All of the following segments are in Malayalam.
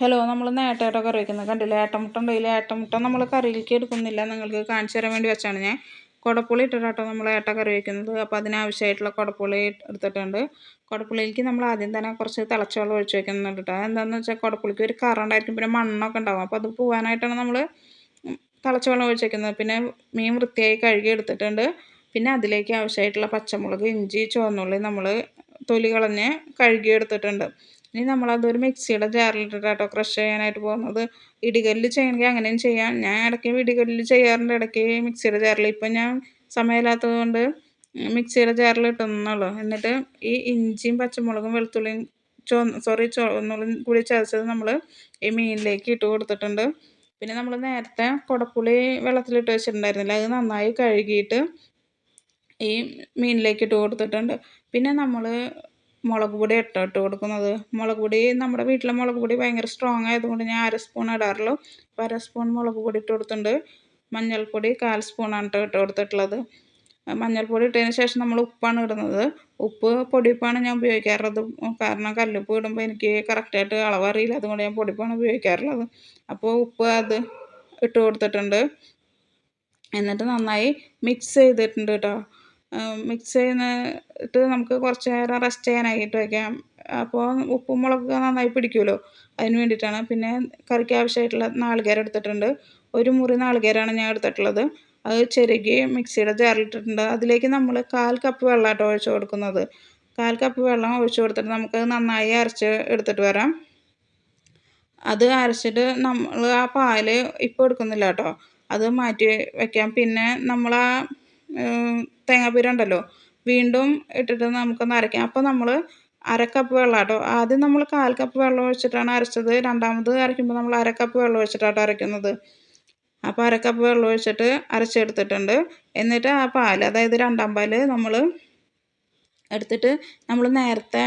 ഹലോ നമ്മൾ നേട്ടേട്ട കറി വയ്ക്കുന്നത് കണ്ടില്ല? ഏട്ടമുട്ട ഉണ്ടെങ്കിൽ ഏട്ടമുട്ട നമ്മൾ കറിയിലേക്ക് എടുക്കുന്നില്ല. നിങ്ങൾക്ക് കാണിച്ചു തരാൻ വേണ്ടി വെച്ചാണ് ഞാൻ. കുടപ്പുളി ഇട്ടിട്ടാട്ടോ നമ്മൾ ഏട്ട കറി വയ്ക്കുന്നത് അപ്പോൾ അതിനാവശ്യമായിട്ടുള്ള കുടപ്പുളി എടുത്തിട്ടുണ്ട്. കുടപ്പുളിയിലേക്ക് നമ്മൾ ആദ്യം തന്നെ കുറച്ച് തിളച്ച വെള്ളം ഒഴിച്ച് വെക്കുന്നുണ്ട് കേട്ടോ എന്താണെന്ന് വെച്ചാൽ കുടപ്പുളിക്ക് ഒരു കറ ഉണ്ടായിരിക്കും. പിന്നെ മണ്ണൊക്കെ ഉണ്ടാവും. അപ്പോൾ അത് പോകാനായിട്ടാണ് നമ്മൾ തിളച്ച വെള്ളം ഒഴിച്ച് വെക്കുന്നത്. പിന്നെ മീൻ വൃത്തിയായി കഴുകി എടുത്തിട്ടുണ്ട്. പിന്നെ അതിലേക്ക് ആവശ്യമായിട്ടുള്ള പച്ചമുളക് ഇഞ്ചി ചുവന്നുള്ളി നമ്മൾ തൊലി കളഞ്ഞ് കഴുകി എടുത്തിട്ടുണ്ട്. ഇനി നമ്മളതൊരു മിക്സിയുടെ ജാറിലിട്ടിട്ട് കേട്ടോ ക്രഷ് ചെയ്യാനായിട്ട് പോകുന്നത്. ഇടികല്ലിൽ ചെയ്യണമെങ്കിൽ അങ്ങനെയും ചെയ്യാം. ഞാൻ ഇടയ്ക്ക് ഇടികല്ലിൽ ചെയ്യാറുണ്ട്. ഇടയ്ക്ക് മിക്സിയുടെ ജാറിൽ ഇപ്പം ഞാൻ സമയമില്ലാത്തത് കൊണ്ട് മിക്സിയുടെ ജാറിൽ ഇട്ടുന്നുള്ളൂ. എന്നിട്ട് ഈ ഇഞ്ചിയും പച്ചമുളകും വെളുത്തുള്ളിയും ചോ സോറി ചോന്നുള്ളിയും കൂടി ചതച്ചത് നമ്മൾ ഈ മീനിലേക്ക് ഇട്ട് കൊടുത്തിട്ടുണ്ട്. പിന്നെ നമ്മൾ നേരത്തെ കുടപ്പുളി വെള്ളത്തിലിട്ട് വെച്ചിട്ടുണ്ടായിരുന്നില്ല? അത് നന്നായി കഴുകിയിട്ട് ഈ മീനിലേക്ക് ഇട്ട് കൊടുത്തിട്ടുണ്ട്. പിന്നെ നമ്മൾ മുളക് പൊടി ഇട്ടോ ഇട്ട് കൊടുക്കുന്നത്. മുളക് പൊടി നമ്മുടെ വീട്ടിലെ മുളക് പൊടി ഭയങ്കര സ്ട്രോങ് ആയതുകൊണ്ട് ഞാൻ അര സ്പൂൺ ഇടാറുള്ളൂ അപ്പോൾ അര സ്പൂൺ മുളക് പൊടി ഇട്ട് കൊടുത്തിട്ടുണ്ട്. മഞ്ഞൾപ്പൊടി കാൽ സ്പൂണാണ് കേട്ടോ ഇട്ട് കൊടുത്തിട്ടുള്ളത്. മഞ്ഞൾപ്പൊടി ഇട്ടതിന് ശേഷം നമ്മൾ ഉപ്പാണ് ഇടുന്നത്. ഉപ്പ് പൊടിപ്പാണ് ഞാൻ ഉപയോഗിക്കാറുള്ളത്. കാരണം കല്ലുപ്പ് ഇടുമ്പോൾ എനിക്ക് കറക്റ്റായിട്ട് അളവറിയില്ല അതുകൊണ്ട് ഞാൻ പൊടിപ്പാണ് ഉപയോഗിക്കാറുള്ളത്. അപ്പോൾ ഉപ്പ് അത് ഇട്ട് കൊടുത്തിട്ടുണ്ട്. എന്നിട്ട് നന്നായി മിക്സ് ചെയ്തിട്ടുണ്ട് കേട്ടോ. മിക്സ് ചെയ്യുന്നിട്ട് നമുക്ക് കുറച്ച് നേരം റെസ്റ്റ് ചെയ്യാനായിട്ട് വയ്ക്കാം അപ്പോൾ ഉപ്പും മുളകൊക്കെ നന്നായി പിടിക്കുമല്ലോ? അതിന് വേണ്ടിയിട്ടാണ്. പിന്നെ കറിക്ക് ആവശ്യമായിട്ടുള്ള നാളികേരം എടുത്തിട്ടുണ്ട്. ഒരു മുറി നാളികേരമാണ് ഞാൻ എടുത്തിട്ടുള്ളത്. അത് ചെരുകി മിക്സിയുടെ ജാറിലിട്ടിട്ടുണ്ട് അതിലേക്ക് നമ്മൾ കാൽ കപ്പ് വെള്ളമായിട്ട് ഒഴിച്ച് കൊടുക്കുന്നത്. കാൽ കപ്പ് വെള്ളം ഒഴിച്ച് കൊടുത്തിട്ട് നമുക്ക് നന്നായി അരച്ച് എടുത്തിട്ട് വരാം. അത് അരച്ചിട്ട് നമ്മൾ ആ പാൽ ഇപ്പോൾ എടുക്കുന്നില്ല കേട്ടോ അത് മാറ്റി വയ്ക്കാം പിന്നെ നമ്മൾ ആ തേങ്ങാപ്പീര ഉണ്ടല്ലോ വീണ്ടും ഇട്ടിട്ട് നമുക്കൊന്ന് അരയ്ക്കാം അപ്പോൾ നമ്മൾ അര കപ്പ് വെള്ളം കേട്ടോ ആദ്യം നമ്മൾ കാൽ കപ്പ് വെള്ളം ഒഴിച്ചിട്ടാണ് അരച്ചത്. രണ്ടാമത് അരയ്ക്കുമ്പോൾ നമ്മൾ അര കപ്പ് വെള്ളം ഒഴിച്ചിട്ടാണ് അരയ്ക്കുന്നത്. അപ്പോൾ അര കപ്പ് വെള്ളം ഒഴിച്ചിട്ട് അരച്ചെടുത്തിട്ടുണ്ട്. എന്നിട്ട് ആ പാൽ അതായത് രണ്ടാം പാൽ നമ്മൾ എടുത്തിട്ട് നമ്മൾ നേരത്തെ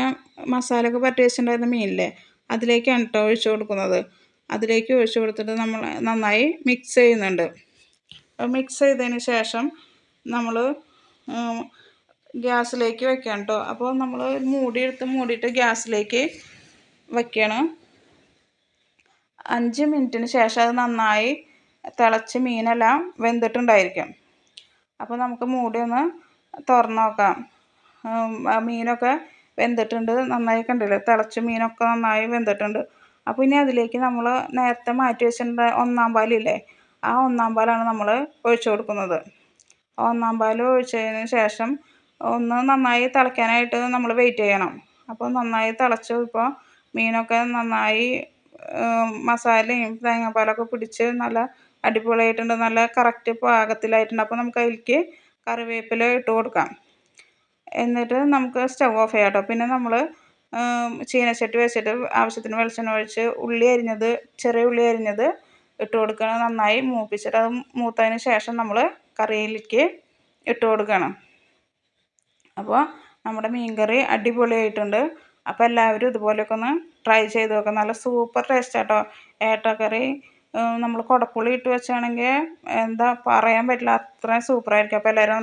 മസാല ഒക്കെ പറ്റി വെച്ചിട്ടുണ്ടായിരുന്ന മീനില്ലേ അതിലേക്കാണ് കേട്ടോ ഒഴിച്ചു കൊടുക്കുന്നത്. അതിലേക്ക് ഒഴിച്ചു കൊടുത്തിട്ട് നമ്മൾ നന്നായി മിക്സ് ചെയ്യുന്നുണ്ട്. അപ്പോൾ മിക്സ് ചെയ്തതിന് ശേഷം നമ്മൾ ഗ്യാസിലേക്ക് വെക്കാം കേട്ടോ അപ്പോൾ നമ്മൾ മൂടിയെടുത്ത് മൂടിയിട്ട് ഗ്യാസിലേക്ക് വയ്ക്കണം അഞ്ച് മിനിറ്റിന് ശേഷം അത് നന്നായി തിളച്ച് മീനെല്ലാം വെന്തിട്ടുണ്ടായിരിക്കും. അപ്പോൾ നമുക്ക് മൂടി ഒന്ന് തുറന്ന് നോക്കാം. മീനൊക്കെ വെന്തിട്ടുണ്ട് നന്നായി കണ്ടില്ലേ? തിളച്ച് മീനൊക്കെ നന്നായി വെന്തിട്ടുണ്ട്. അപ്പോൾ ഇനി അതിലേക്ക് നമ്മൾ നേരത്തെ മാറ്റി വെച്ചിട്ടുണ്ട് ഒന്നാം പാലില്ലേ? ആ ഒന്നാം പാലാണ് നമ്മൾ ഒഴിച്ചു കൊടുക്കുന്നത്. ഒന്നാം പാൽ ഒഴിച്ചതിന് ശേഷം ഒന്ന് നന്നായി തിളയ്ക്കാനായിട്ട് നമ്മൾ വെയിറ്റ് ചെയ്യണം. അപ്പോൾ നന്നായി തിളച്ചു. ഇപ്പോൾ മീനൊക്കെ നന്നായി മസാലയും തേങ്ങാപ്പാലൊക്കെ പിടിച്ച് നല്ല അടിപൊളിയായിട്ടുണ്ട്. നല്ല കറക്റ്റ് പാകത്തിലായിട്ടുണ്ട്. അപ്പോൾ നമുക്ക് അതിലേക്ക് കറിവേപ്പില ഇട്ട് കൊടുക്കാം. എന്നിട്ട് നമുക്ക് സ്റ്റവ് ഓഫ് ചെയ്യാം കേട്ടോ. പിന്നെ നമ്മൾ ചീനച്ചട്ടി വെച്ചിട്ട് ആവശ്യത്തിന് വെളിച്ചെണ്ണ ഒഴിച്ച് ഉള്ളി അരിഞ്ഞത് ചെറിയ ഉള്ളി അരിഞ്ഞത് ഇട്ട് കൊടുക്കണം. നന്നായി മൂപ്പിച്ചിട്ട് അത് മൂത്തതിന് ശേഷം നമ്മൾ കറിയിലേക്ക് ഇട്ട് കൊടുക്കണം. അപ്പോൾ നമ്മുടെ മീൻകറി അടിപൊളിയായിട്ടുണ്ട്. അപ്പോൾ എല്ലാവരും ഇതുപോലെയൊക്കെ ഒന്ന് ട്രൈ ചെയ്ത് നോക്കാം. നല്ല സൂപ്പർ ടേസ്റ്റ് കേട്ടോ ഏട്ടക്കറി നമ്മൾ കുടപ്പുളി ഇട്ട് വെച്ചാണെങ്കിൽ എന്താ പറയാൻ പറ്റില്ല. അത്രയും സൂപ്പറായിരിക്കും അപ്പോൾ എല്ലാവരും